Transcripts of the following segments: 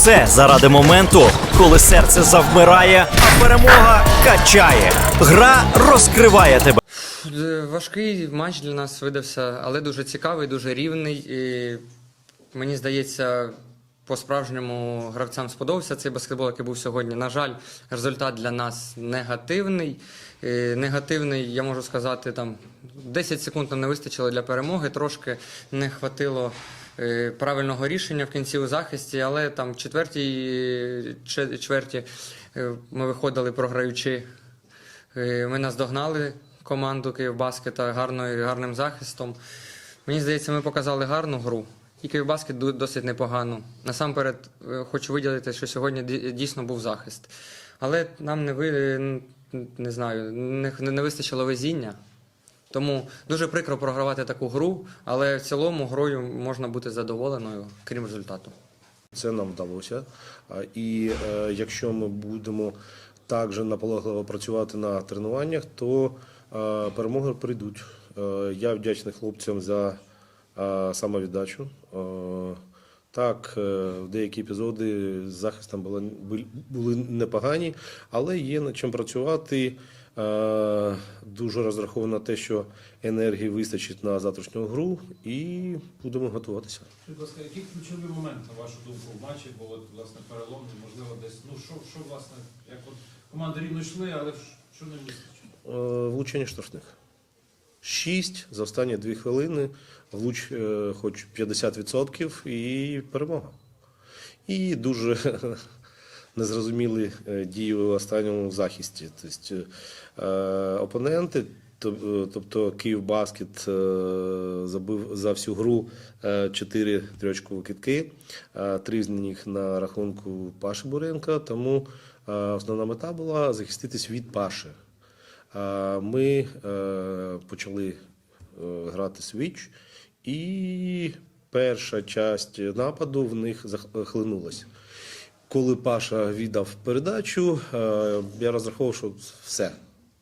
все заради моменту, коли серце завмирає, а перемога качає. Гра розкриває тебе. Е, Важкий матч для нас видався, але дуже цікавий, дуже рівний. І мені здається, по-справжньому гравцям сподобався цей баскетбол, який був сьогодні. На жаль, результат для нас негативний. Е, Негативний, я можу сказати, там 10 секунд нам не вистачило для перемоги, трошки не хватило правильного рішення в кінці у захисті, але там в четвертій е, чверті е, ми виходили програючи Е, Ми наздогнали команду Київбаскета гарною, гарним захистом. Мені здається, ми показали гарну гру. І Київбаскет досить непогану. Насамперед, е, хочу виділити, що сьогодні дійсно був захист. Але нам не, ви, не знаю, не, не вистачило везіння. Тому дуже прикро програвати таку гру, але в цілому грою можна бути задоволеною, крім результату. Це нам вдалося. І е, якщо ми будемо так же наполегливо працювати на тренуваннях, то е, перемоги прийдуть. Е, я вдячний хлопцям за самовіддачу. Так, в деякі епізоди з захистом були- були непогані, але є над чим працювати. Е, Дуже розраховано на те, що енергії вистачить на завтрашню гру, і будемо готуватися. Будь ласка, які ключові моменти, на вашу думку, в матчі були власне переломні, можливо, десь ну що, що власне, як от команди рівно йшли, але що не вистачило? Е, Влучення штрафних. Шість за останні дві хвилини, влуч е, хоч 50% і перемога. І дуже незрозумілі е, дії у останньому захисті. Тобто, е, опоненти, е, тобто Київбаскет забив за всю гру е, чотири трьочкові китки, три з них на рахунку Паші Буренка, тому основна мета була захиститись від Паші. Ми почали грати свіч, і перша частина нападу в них захлинулася. Коли Паша віддав передачу, е, я розраховував, що все,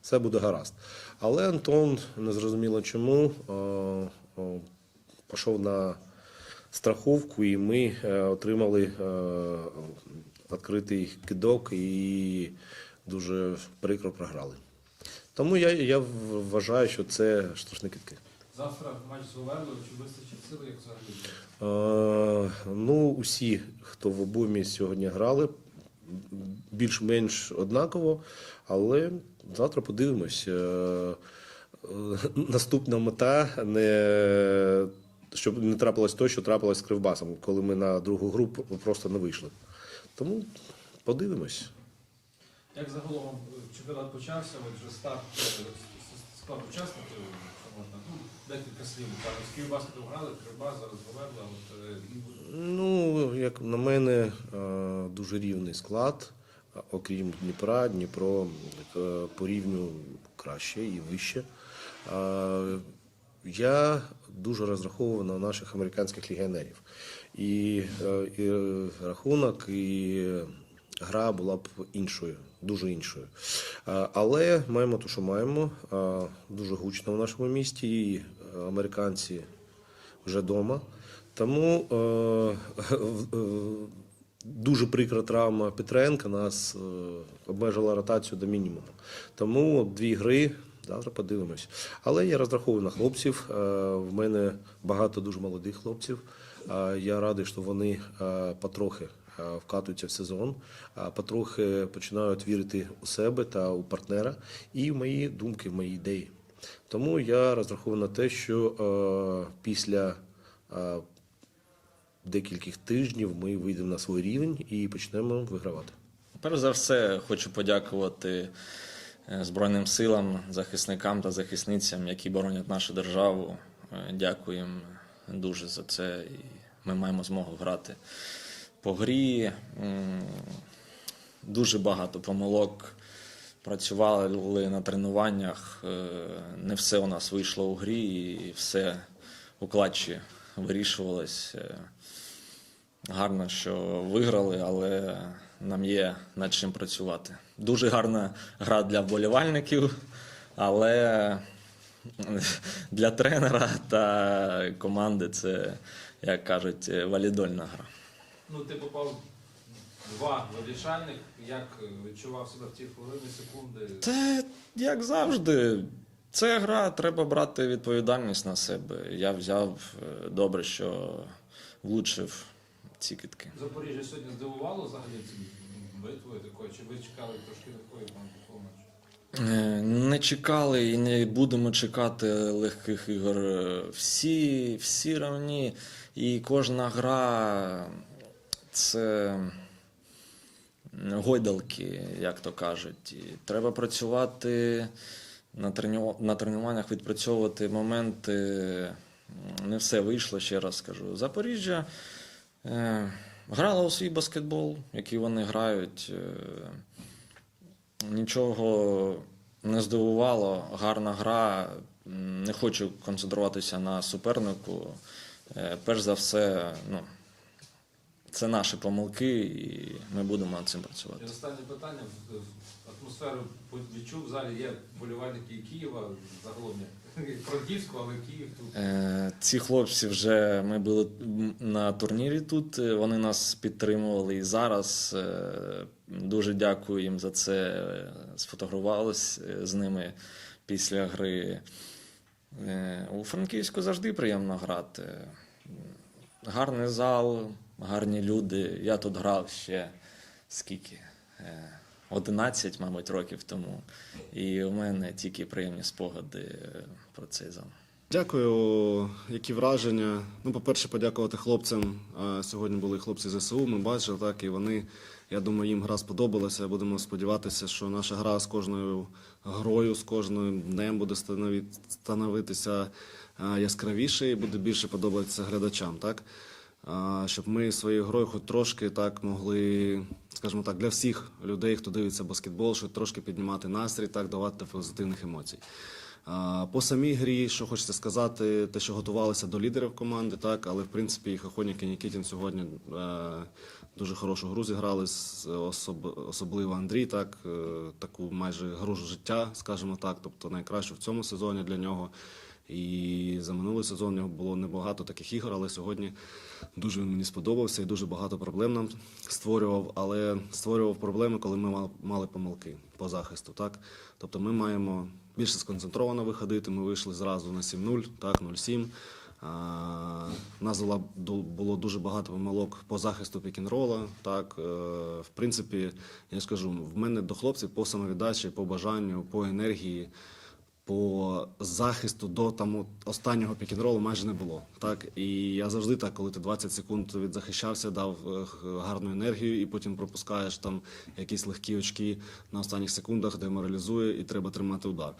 все буде гаразд. Але Антон, незрозуміло чому, е, е, пішов на страховку, і ми отримали відкритий кидок і дуже прикро програли. Тому я, я вважаю, що це штрафні китки. Завтра матч з Говерлою, чи вистачить сили, як взагалі? Е, ну, усі, хто в обоймі сьогодні грали, більш-менш однаково, але завтра подивимось. Е, наступна мета не. Щоб не трапилось то, що трапилось з Кривбасом, коли ми на другу групу просто не вийшли. Тому подивимось. Як загалом е, чемпіонат почався, от вже старт е, склад учасників, можна, ну, декілька слів. Київбаскетом грали, Кривбас, зараз Говерла, от е, Ну, як на мене, е, дуже рівний склад. Окрім Дніпра, Дніпро е, по рівню краще і вище. Е, Я дуже розраховував на наших американських легіонерів. І, е, і рахунок, і гра була б іншою, дуже іншою. Е, Але маємо те, що маємо. Е, Дуже гучно в нашому місті. І американці вже вдома. Тому е, е, дуже прикра травма Петренка нас е, обмежила ротацію до мінімуму. Тому дві гри завтра подивимось. Але я розраховую на хлопців. Е, в мене багато дуже молодих хлопців. Я радий, що вони потрохи вкатуються в сезон, а потрохи починають вірити у себе та у партнера і в мої думки, в мої ідеї. Тому я розраховую на те, що е, після е, декількох тижнів ми вийдемо на свій рівень і почнемо вигравати. Перш за все, хочу подякувати е, Збройним силам, захисникам та захисницям, які боронять нашу державу. Е, Дякую їм дуже за це. І ми маємо змогу грати по грі. Дуже багато помилок. Працювали на тренуваннях. е, Не все у нас вийшло у грі, і все у клатчі вирішувалось. Е, Гарно, що виграли, але нам є над чим працювати. Дуже гарна гра для вболівальників, але для тренера та команди це, як кажуть, валідольна гра. ну, ти попав два вирішальних. Як е, відчував себе в ті хвилини, секунди? Та як завжди, це гра, треба брати відповідальність на себе. Я взяв е, добре, що влучив ці китки. Запоріжжя сьогодні здивувало взагалі битвою такою? Чи ви чекали трошки такої такого? Е, Не чекали і не будемо чекати легких ігор. Всі, всі равні, і кожна гра це гойдалки, як то кажуть. І треба працювати на, треню... на тренуваннях, відпрацьовувати моменти. Не все вийшло, ще раз скажу. Запоріжжя е, грала у свій баскетбол, який вони грають. Е, Нічого не здивувало, гарна гра. Не хочу концентруватися на супернику. Е, Перш за все, ну, це наші помилки, і ми будемо над цим працювати. І останнє питання. В- Атмосферу відчув в залі є вболівальники і Києва, загалом Франківську, але Київ тут. Е, Ці хлопці вже ми були на турнірі тут. е, Вони нас підтримували і зараз. е, Дуже дякую їм за це. Сфотографувалися е, з ними після гри. У Франківську завжди приємно грати. Гарний зал, гарні люди. Я тут грав ще скільки? Е, 11, мабуть, років тому. І у мене тільки приємні спогади е, про цей зал. Дякую. Які враження? Ну, по-перше, подякувати хлопцям. Сьогодні були хлопці ЗСУ, ми бачили, так, і вони, я думаю, їм гра сподобалася. Будемо сподіватися, що наша гра з кожною грою, з кожним днем буде становитися яскравіше і буде більше подобатися глядачам, так? Щоб ми своєю грою хоч трошки так могли, скажімо так, для всіх людей, хто дивиться баскетбол, щоб трошки піднімати настрій, так, давати позитивних емоцій. По самій грі, що хочеться сказати, те, що готувалися до лідерів команди, так, але в принципі і Хохонік і Нікітін сьогодні е, дуже хорошу гру зіграли, особливо Андрій, так, е, таку майже гру життя, скажімо так, тобто найкращу в цьому сезоні для нього. І за минулий сезон у нього було небагато таких ігор, але сьогодні дуже він мені сподобався і дуже багато проблем нам створював. Але створював проблеми, коли ми мал- мали помилки по захисту. Так? Тобто ми маємо більше сконцентровано виходити. Ми вийшли зразу на 7-0, так, 0-7. А, У нас було дуже багато помилок по захисту пікінрола. Так, е, в принципі, я скажу, в мене до хлопців по самовіддачі, по бажанню, по енергії по захисту до там останнього пікінролу майже не було. Так і я завжди так, коли ти 20 секунд відзахищався, дав гарну енергію, і потім пропускаєш там якісь легкі очки на останніх секундах, деморалізує, і треба тримати удар.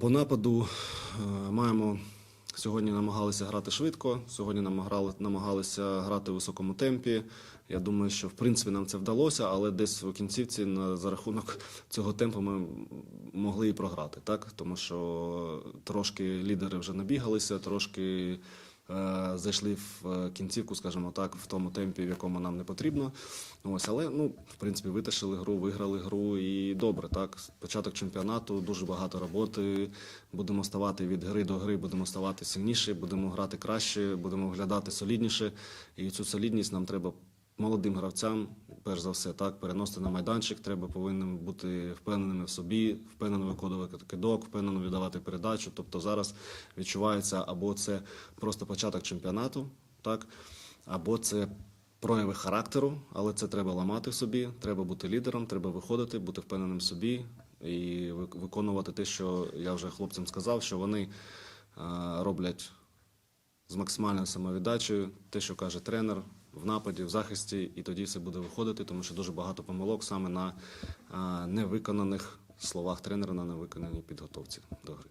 По нападу е, маємо сьогодні намагалися грати швидко. Сьогодні намагали, намагалися грати в високому темпі. Я думаю, що в принципі нам це вдалося, але десь в кінцівці за рахунок цього темпу ми могли і програти, так тому що трошки лідери вже набігалися, трошки. Е, Зайшли в е, кінцівку, скажімо так, в тому темпі, в якому нам не потрібно. Ось, але ну, в принципі, витащили гру, виграли гру і добре. Так, початок чемпіонату, дуже багато роботи. Будемо ставати від гри до гри, будемо ставати сильніше, будемо грати краще, будемо виглядати солідніше. І цю солідність нам треба молодим гравцям, перш за все, так, переносити на майданчик. Треба повинні бути впевненими в собі, впевнено виконувати кидок, впевнено віддавати передачу. Тобто зараз відчувається або це просто початок чемпіонату, так, або це прояви характеру, але це треба ламати в собі. Треба бути лідером, треба виходити, бути впевненим в собі і виконувати те, що я вже хлопцям сказав, що вони е, роблять з максимальною самовіддачею, те, що каже тренер в нападі, в захисті, і тоді все буде виходити, тому що дуже багато помилок саме на невиконаних словах тренера, на невиконаній підготовці до гри.